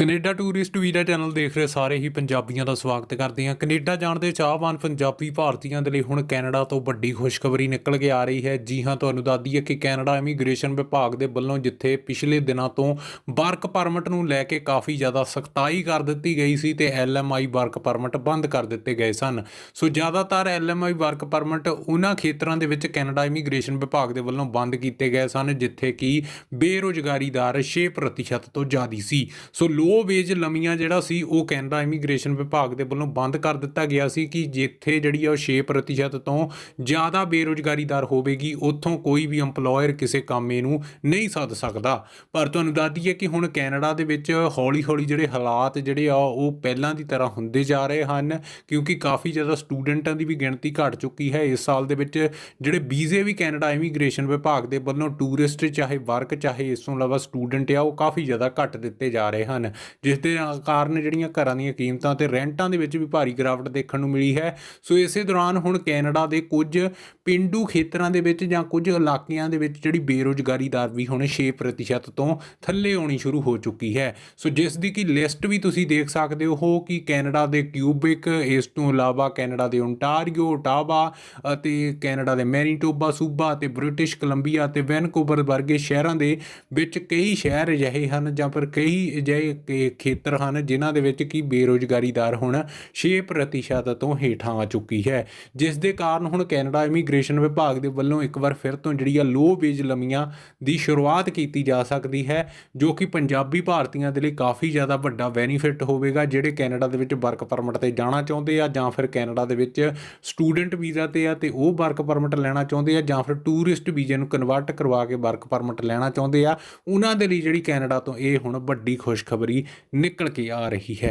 Canada tourist visa channel ਦੇਖ ਰਹੇ ਸਾਰੇ ਹੀ ਪੰਜਾਬੀਆਂ ਦਾ ਸਵਾਗਤ ਕਰਦੇ ਹਾਂ। ਕੈਨੇਡਾ ਜਾਣ ਦੇ ਚਾਹਵਾਨ ਪੰਜਾਬੀ ਭਾਰਤੀਆਂ ਦੇ ਲਈ ਹੁਣ ਕੈਨੇਡਾ ਤੋਂ ਵੱਡੀ ਖੁਸ਼ਖਬਰੀ ਨਿਕਲ ਕੇ ਆ ਰਹੀ ਹੈ। ਜੀ ਹਾਂ, ਤੁਹਾਨੂੰ ਦੱਸ ਦਈਏ ਕਿ ਕੈਨੇਡਾ ਇਮੀਗ੍ਰੇਸ਼ਨ ਵਿਭਾਗ ਦੇ ਵੱਲੋਂ ਜਿੱਥੇ ਪਿਛਲੇ ਦਿਨਾਂ ਤੋਂ ਵਰਕ ਪਰਮਿਟ ਨੂੰ ਲੈ ਕੇ ਕਾਫੀ ਜ਼ਿਆਦਾ ਸਖਤਾਈ ਕਰ ਦਿੱਤੀ ਗਈ ਸੀ ਤੇ ਐਲਐਮਆਈ ਵਰਕ ਪਰਮਿਟ ਬੰਦ ਕਰ ਦਿੱਤੇ ਗਏ ਸਨ। ਸੋ ਜ਼ਿਆਦਾਤਰ ਐਲਐਮਆਈ ਵਰਕ ਪਰਮਿਟ ਉਹਨਾਂ ਖੇਤਰਾਂ ਦੇ ਵਿੱਚ ਕੈਨੇਡਾ ਇਮੀਗ੍ਰੇਸ਼ਨ ਵਿਭਾਗ ਦੇ ਵੱਲੋਂ ਬੰਦ ਕੀਤੇ ਗਏ ਸਨ, ਜਿੱਥੇ ਕਿ ਬੇਰੁਜ਼ਗਾਰੀ ਦਰ 6% ਤੋਂ ਜ਼ਿਆਦਾ ਸੀ। ਸੋ ਲੋ ਵੇਜ ਲੰਮੀਆਂ ਜਿਹੜਾ ਸੀ, ਉਹ ਕੈਨੇਡਾ ਇਮੀਗ੍ਰੇਸ਼ਨ ਵਿਭਾਗ ਦੇ ਵੱਲੋਂ ਬੰਦ ਕਰ ਦਿੱਤਾ ਗਿਆ ਸੀ ਕਿ ਜਿੱਥੇ ਜਿਹੜੀ ਆ ਉਹ 6% ਤੋਂ ਜ਼ਿਆਦਾ ਬੇਰੁਜ਼ਗਾਰੀ ਦਰ ਹੋਵੇਗੀ, ਉੱਥੋਂ ਕੋਈ ਵੀ EMPLOYER ਕਿਸੇ ਕੰਮੇ ਨੂੰ ਨਹੀਂ ਸੱਦ ਸਕਦਾ। ਪਰ ਤੁਹਾਨੂੰ ਦੱਸ ਦਈਏ ਕਿ ਹੁਣ ਕੈਨੇਡਾ ਦੇ ਵਿੱਚ ਹੌਲੀ-ਹੌਲੀ ਜਿਹੜੇ ਹਾਲਾਤ ਜਿਹੜੇ ਆ, ਉਹ ਪਹਿਲਾਂ ਦੀ ਤਰ੍ਹਾਂ ਹੁੰਦੇ ਜਾ ਰਹੇ ਹਨ, ਕਿਉਂਕਿ ਕਾਫੀ ਜ਼ਿਆਦਾ ਸਟੂਡੈਂਟਾਂ ਦੀ ਵੀ ਗਿਣਤੀ ਘਟ ਚੁੱਕੀ ਹੈ। ਇਸ ਸਾਲ ਦੇ ਵਿੱਚ ਜਿਹੜੇ ਵੀਜ਼ੇ ਵੀ ਕੈਨੇਡਾ ਇਮੀਗ੍ਰੇਸ਼ਨ ਵਿਭਾਗ ਦੇ ਵੱਲੋਂ ਟੂਰਿਸਟ ਚਾਹੇ ਵਰਕ ਚਾਹੇ ਇਸ ਤੋਂ ਇਲਾਵਾ ਸਟੂਡੈਂਟ ਆ, ਉਹ ਕਾਫੀ ਜ਼ਿਆਦਾ ਘਟ ਦਿੱਤੇ ਜਾ ਰਹੇ ਹਨ। ਜਿਸ ਦੇ ਕਾਰਨ ਜਿਹੜੀਆਂ ਘਰਾਂ ਦੀਆਂ ਕੀਮਤਾਂ ਤੇ ਰੈਂਟਾਂ ਦੇ ਵਿੱਚ ਵੀ ਭਾਰੀ ਗਿਰਾਵਟ ਦੇਖਣ ਨੂੰ ਮਿਲੀ ਹੈ। ਸੋ ਇਸੇ ਦੌਰਾਨ ਹੁਣ ਕੈਨੇਡਾ ਦੇ ਕੁਝ ਪਿੰਡੂ ਖੇਤਰਾਂ ਦੇ ਵਿੱਚ ਜਾਂ ਕੁਝ ਇਲਾਕਿਆਂ ਦੇ ਵਿੱਚ ਜਿਹੜੀ ਬੇਰੁਜ਼ਗਾਰੀ ਦਰ ਵੀ ਹੁਣ 6% ਤੋਂ ਥੱਲੇ ਆਉਣੀ ਸ਼ੁਰੂ ਹੋ ਚੁੱਕੀ ਹੈ। ਸੋ ਜਿਸ ਦੀ ਕੀ ਲਿਸਟ ਵੀ ਤੁਸੀਂ ਦੇਖ ਸਕਦੇ ਹੋ ਕਿ ਕੈਨੇਡਾ ਦੇ ਕਿਊਬਿਕ, ਇਸ ਤੋਂ ਇਲਾਵਾ ਕੈਨੇਡਾ ਦੇ ਓਨਟਾਰੀਓ ਓਟਾਵਾ ਅਤੇ ਕੈਨੇਡਾ ਦੇ ਮੈਨੀਟੋਬਾ, ਸੂਬਾ ਅਤੇ ਬ੍ਰਿਟਿਸ਼ ਕੋਲੰਬੀਆ ਅਤੇ ਵੈਨਕੂਵਰ ਵਰਗੇ ਸ਼ਹਿਰਾਂ ਦੇ ਵਿੱਚ ਕਈ ਸ਼ਹਿਰ ਅਜਿਹੇ ਹਨ ਜਾਂ ਫਿਰ ਕਈ ਅਜਿਹੇ ਖੇਤਰ ਹਨ, ਜਿਨ੍ਹਾਂ ਦੇ ਵਿੱਚ ਕੀ ਬੇਰੁਜ਼ਗਾਰੀ ਦਰ ਹੁਣ 6% ਤੋਂ ਹੇਠਾਂ ਆ ਚੁੱਕੀ ਹੈ। ਜਿਸ ਦੇ ਕਾਰਨ ਹੁਣ ਕੈਨੇਡਾ ਇਮੀਗ੍ਰੇਸ਼ਨ ਵਿਭਾਗ ਦੇ ਵੱਲੋਂ ਇੱਕ ਵਾਰ ਫਿਰ ਤੋਂ ਜਿਹੜੀ ਆ ਲੋ ਵੇਜ ਲੰਮੀਆਂ ਦੀ ਸ਼ੁਰੂਆਤ ਕੀਤੀ ਜਾ ਸਕਦੀ ਹੈ, ਜੋ ਕਿ ਪੰਜਾਬੀ ਭਾਰਤੀਆਂ ਦੇ ਲਈ ਕਾਫੀ ਜ਼ਿਆਦਾ ਵੱਡਾ ਬੈਨੀਫਿਟ ਹੋਵੇਗਾ, ਜਿਹੜੇ ਕੈਨੇਡਾ ਦੇ ਵਿੱਚ ਵਰਕ ਪਰਮਿਟ ਤੇ ਜਾਣਾ ਚਾਹੁੰਦੇ ਆ, ਜਾਂ ਫਿਰ ਕੈਨੇਡਾ ਦੇ ਵਿੱਚ ਸਟੂਡੈਂਟ ਵੀਜ਼ਾ ਤੇ ਆ ਤੇ ਉਹ ਵਰਕ ਪਰਮਿਟ ਲੈਣਾ ਚਾਹੁੰਦੇ ਆ, ਜਾਂ ਫਿਰ ਟੂਰਿਸਟ ਵੀਜ਼ੇ ਨੂੰ ਕਨਵਰਟ ਕਰਵਾ ਕੇ ਵਰਕ ਪਰਮਿਟ ਲੈਣਾ ਚਾਹੁੰਦੇ ਆ, ਉਹਨਾਂ ਦੇ ਲਈ ਜਿਹੜੀ ਕੈਨੇਡਾ ਤੋਂ ਇਹ ਹੁਣ ਵੱਡੀ ਖੁਸ਼ਖਬਰੀ ਨਿਕਲ ਕੇ ਆ ਰਹੀ ਹੈ।